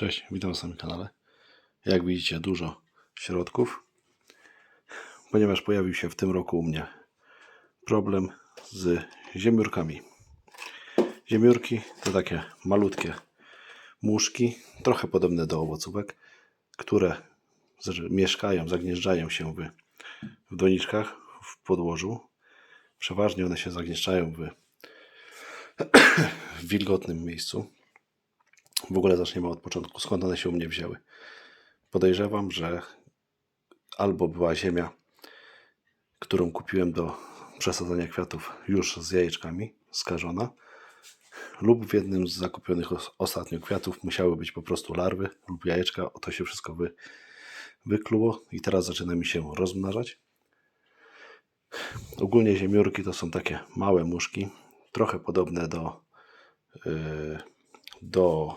Cześć, witam na swoim kanale. Jak widzicie, dużo środków, ponieważ pojawił się w tym roku u mnie problem z ziemniórkami. Ziemniórki to takie malutkie muszki, trochę podobne do owocówek, które mieszkają, zagnieżdżają się w, w doniczkach, w podłożu. Przeważnie one się zagnieszczają w, w wilgotnym miejscu. W ogóle zaczniemy od początku, skąd one się u mnie wzięły. Podejrzewam, że albo była ziemia, którą kupiłem do przesadzania kwiatów już z jajeczkami, skażona, lub w jednym z zakupionych os- ostatnio kwiatów musiały być po prostu larwy lub jajeczka. To się wszystko wy, wykluło i teraz zaczyna mi się rozmnażać. Ogólnie ziemiórki to są takie małe muszki, trochę podobne do, yy, do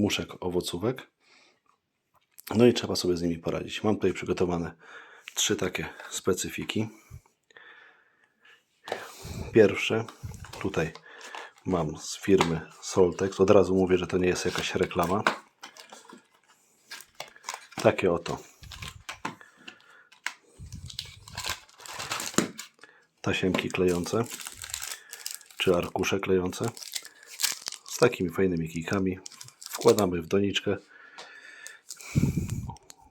muszek owocówek. No i trzeba sobie z nimi poradzić. Mam tutaj przygotowane trzy takie specyfiki. Pierwsze tutaj mam z firmy Soltex. Od razu mówię, że to nie jest jakaś reklama. Takie oto. Tasiemki klejące, czy arkusze klejące z takimi fajnymi kijkami. Wkładamy w doniczkę,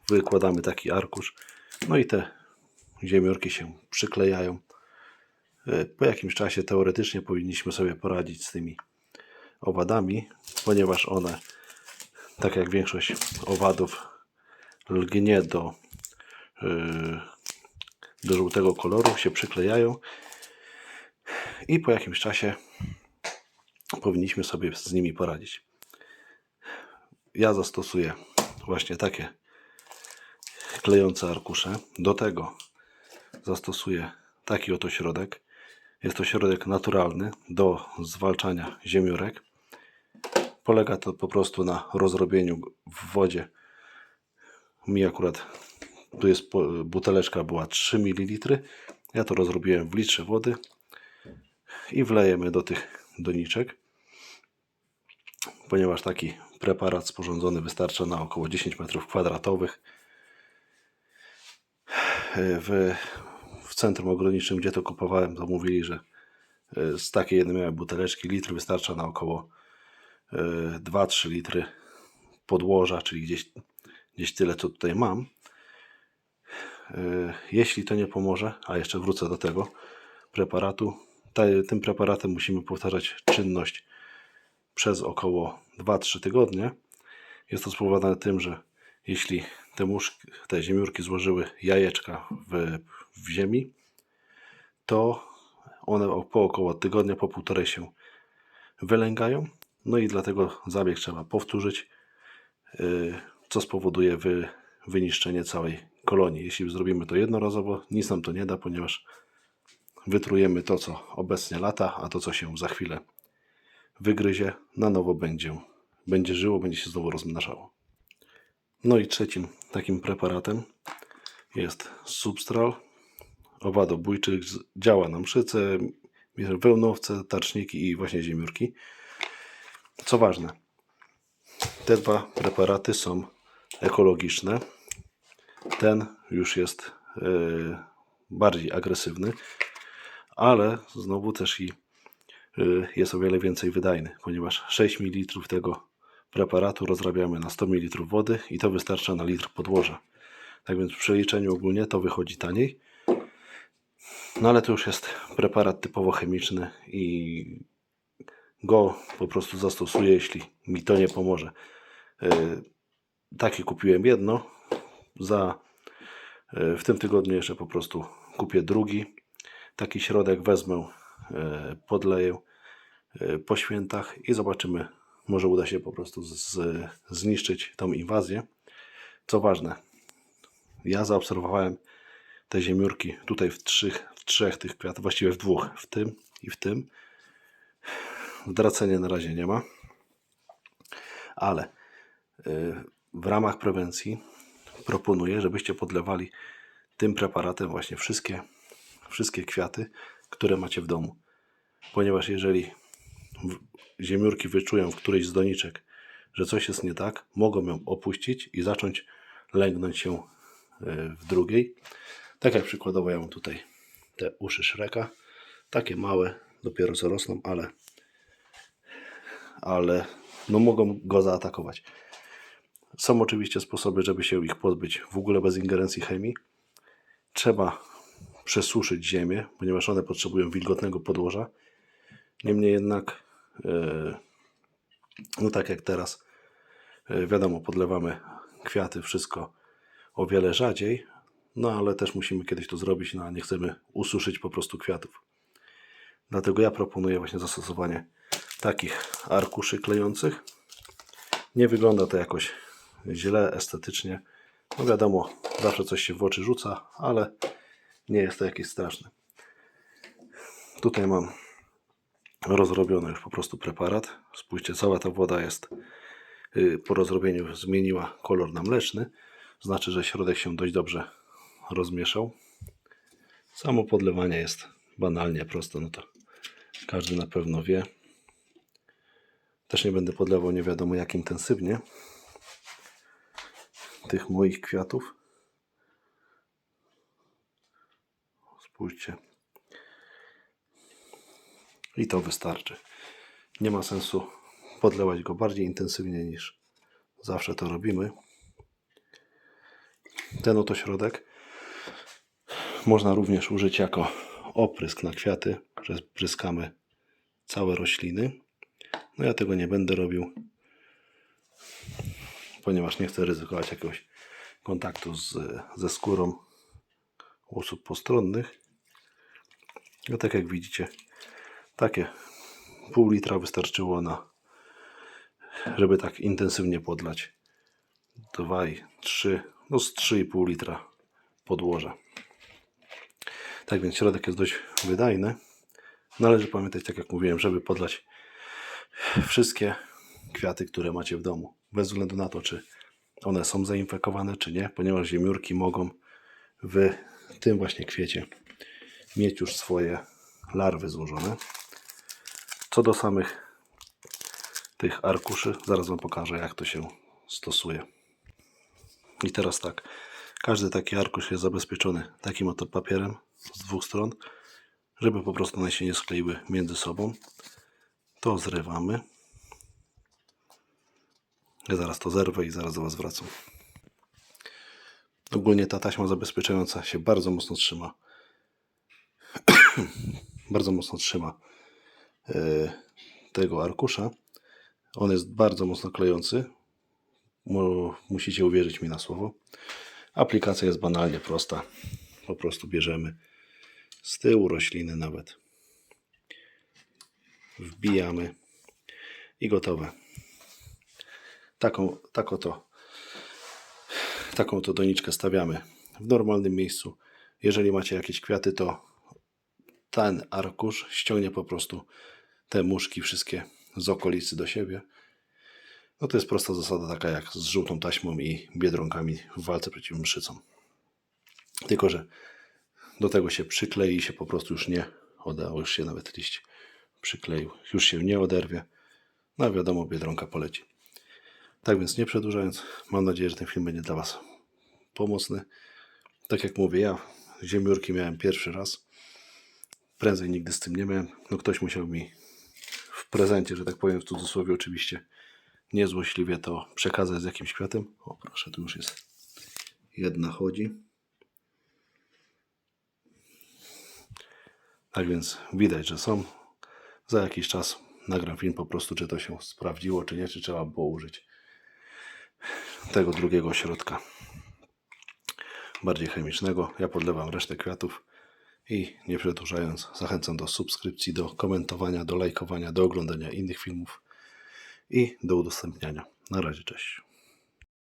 wykładamy taki arkusz, no i te ziemiorki się przyklejają. E, Po jakimś czasie teoretycznie powinniśmy sobie poradzić z tymi owadami, ponieważ one, tak jak większość owadów, lgnie do, yy, do żółtego koloru, się przyklejają i po jakimś czasie powinniśmy sobie z nimi poradzić. Ja zastosuję właśnie takie klejące arkusze. Do tego zastosuję taki oto środek. Jest to środek naturalny do zwalczania ziemiórek. Polega to po prostu na rozrobieniu w wodzie. Mi akurat tu jest buteleczka była 3 ml. Ja to rozrobiłem w litrze wody i wlejemy do tych doniczek ponieważ taki preparat sporządzony wystarcza na około 10 m2. W, w centrum ogrodniczym, gdzie to kupowałem, to mówili, że e, z takiej jednej małej buteleczki litr wystarcza na około e, 2-3 litry podłoża, czyli gdzieś, gdzieś tyle, co tutaj mam. E, Jeśli to nie pomoże, a jeszcze wrócę do tego preparatu, tym preparatem musimy powtarzać czynność przez około 2-3 tygodnie. Jest to spowodowane tym, że jeśli te, muszki, te ziemiórki złożyły jajeczka w, w ziemi, to one po około tygodnia, po półtorej się wylęgają. No i dlatego zabieg trzeba powtórzyć, yy, co spowoduje wy, wyniszczenie całej kolonii. Jeśli zrobimy to jednorazowo, nic nam to nie da, ponieważ wytrujemy to, co obecnie lata, a to, co się za chwilę wygryzie, na nowo będzie, będzie żyło, będzie się znowu rozmnażało. No i trzecim takim preparatem jest Substral, owadobójczy, działa na mszyce, wełnowce, tarczniki i właśnie ziemiórki. Co ważne, te dwa preparaty są ekologiczne. Ten już jest e, bardziej agresywny, ale znowu też i jest o wiele więcej wydajny, ponieważ 6 ml tego preparatu rozrabiamy na 100 ml wody i to wystarcza na litr podłoża. Tak więc w przeliczeniu ogólnie to wychodzi taniej. No ale to już jest preparat typowo chemiczny i go po prostu zastosuję, jeśli mi to nie pomoże. Y, Taki kupiłem jedno. Za y, w tym tygodniu jeszcze po prostu kupię drugi. Taki środek wezmę, y, podleję y, po świętach i zobaczymy. Może uda się po prostu z, zniszczyć tą inwazję. Co ważne, ja zaobserwowałem te ziemiórki tutaj w trzech, w trzech tych kwiatach, właściwie w dwóch, w tym i w tym. Wdracenia na razie nie ma, ale y, w ramach prewencji proponuję, żebyście podlewali tym preparatem właśnie wszystkie, wszystkie kwiaty, które macie w domu. Ponieważ jeżeli ziemiórki wyczują w którejś z doniczek, że coś jest nie tak, mogą ją opuścić i zacząć lęgnąć się e, w drugiej. Tak jak przykładowo ja mam tutaj te uszy Shreka, takie małe, dopiero co rosną, ale ale no mogą go zaatakować. Są oczywiście sposoby, żeby się ich pozbyć w ogóle bez ingerencji chemii. Trzeba przesuszyć ziemię, ponieważ one potrzebują wilgotnego podłoża. Niemniej jednak, e, no tak jak teraz, e, wiadomo, podlewamy kwiaty, wszystko o wiele rzadziej, no ale też musimy kiedyś to zrobić, no a nie chcemy ususzyć po prostu kwiatów. Dlatego ja proponuję właśnie zastosowanie takich arkuszy klejących. Nie wygląda to jakoś źle estetycznie. No wiadomo, zawsze coś się w oczy rzuca, ale nie jest to jakieś straszne. Tutaj mam rozrobiony już po prostu preparat. Spójrzcie, cała ta woda jest y, po rozrobieniu zmieniła kolor na mleczny. Znaczy, że środek się dość dobrze rozmieszał. Samo podlewanie jest banalnie proste, no to każdy na pewno wie. Też nie będę podlewał nie wiadomo jak intensywnie tych moich kwiatów. Spójrzcie. I to wystarczy. Nie ma sensu podlewać go bardziej intensywnie niż zawsze to robimy. Ten oto środek można również użyć jako oprysk na kwiaty, że pryskamy całe rośliny. No ja tego nie będę robił, ponieważ nie chcę ryzykować jakiegoś kontaktu z, ze skórą osób postronnych. No tak jak widzicie, takie pół litra wystarczyło na, żeby tak intensywnie podlać. 2 i 3, no z 3,5 litra podłoża. Tak więc środek jest dość wydajny. Należy pamiętać, tak jak mówiłem, żeby podlać wszystkie kwiaty, które macie w domu. Bez względu na to, czy one są zainfekowane, czy nie, ponieważ ziemiórki mogą w tym właśnie kwiecie mieć już swoje larwy złożone. Co do samych tych arkuszy, zaraz Wam pokażę, jak to się stosuje. I teraz tak, każdy taki arkusz jest zabezpieczony takim oto papierem z dwóch stron, żeby po prostu one się nie skleiły między sobą. To zrywamy. Ja zaraz to zerwę i zaraz do Was wracam. Ogólnie ta taśma zabezpieczająca się bardzo mocno trzyma. Bardzo mocno trzyma e, tego arkusza. On jest bardzo mocno klejący. Mu- Musicie uwierzyć mi na słowo. Aplikacja jest banalnie prosta. Po prostu bierzemy z tyłu rośliny nawet. Wbijamy i gotowe. Taką, taką to taką to doniczkę stawiamy w normalnym miejscu. Jeżeli macie jakieś kwiaty, to ten arkusz ściągnie po prostu te muszki wszystkie z okolicy do siebie. No to jest prosta zasada taka jak z żółtą taśmą i biedronkami w walce przeciw mszycom. Tylko, że do tego się przyklei i się po prostu już nie odało, już się nawet liść przykleił, już się nie oderwie. No a wiadomo, biedronka poleci. Tak więc nie przedłużając, mam nadzieję, że ten film będzie dla Was pomocny. Tak jak mówię, ja ziemiórki miałem pierwszy raz. Prędzej nigdy z tym nie miałem. No ktoś musiał mi w prezencie, że tak powiem w cudzysłowie oczywiście, niezłośliwie to przekazać z jakimś kwiatem. O proszę, tu już jest jedna chodzi. Tak więc widać, że są. Za jakiś czas nagram film po prostu, czy to się sprawdziło, czy nie, czy trzeba było użyć tego drugiego środka bardziej chemicznego. Ja podlewam resztę kwiatów i nie przedłużając, zachęcam do subskrypcji, do komentowania, do lajkowania, do oglądania innych filmów i do udostępniania. Na razie, cześć.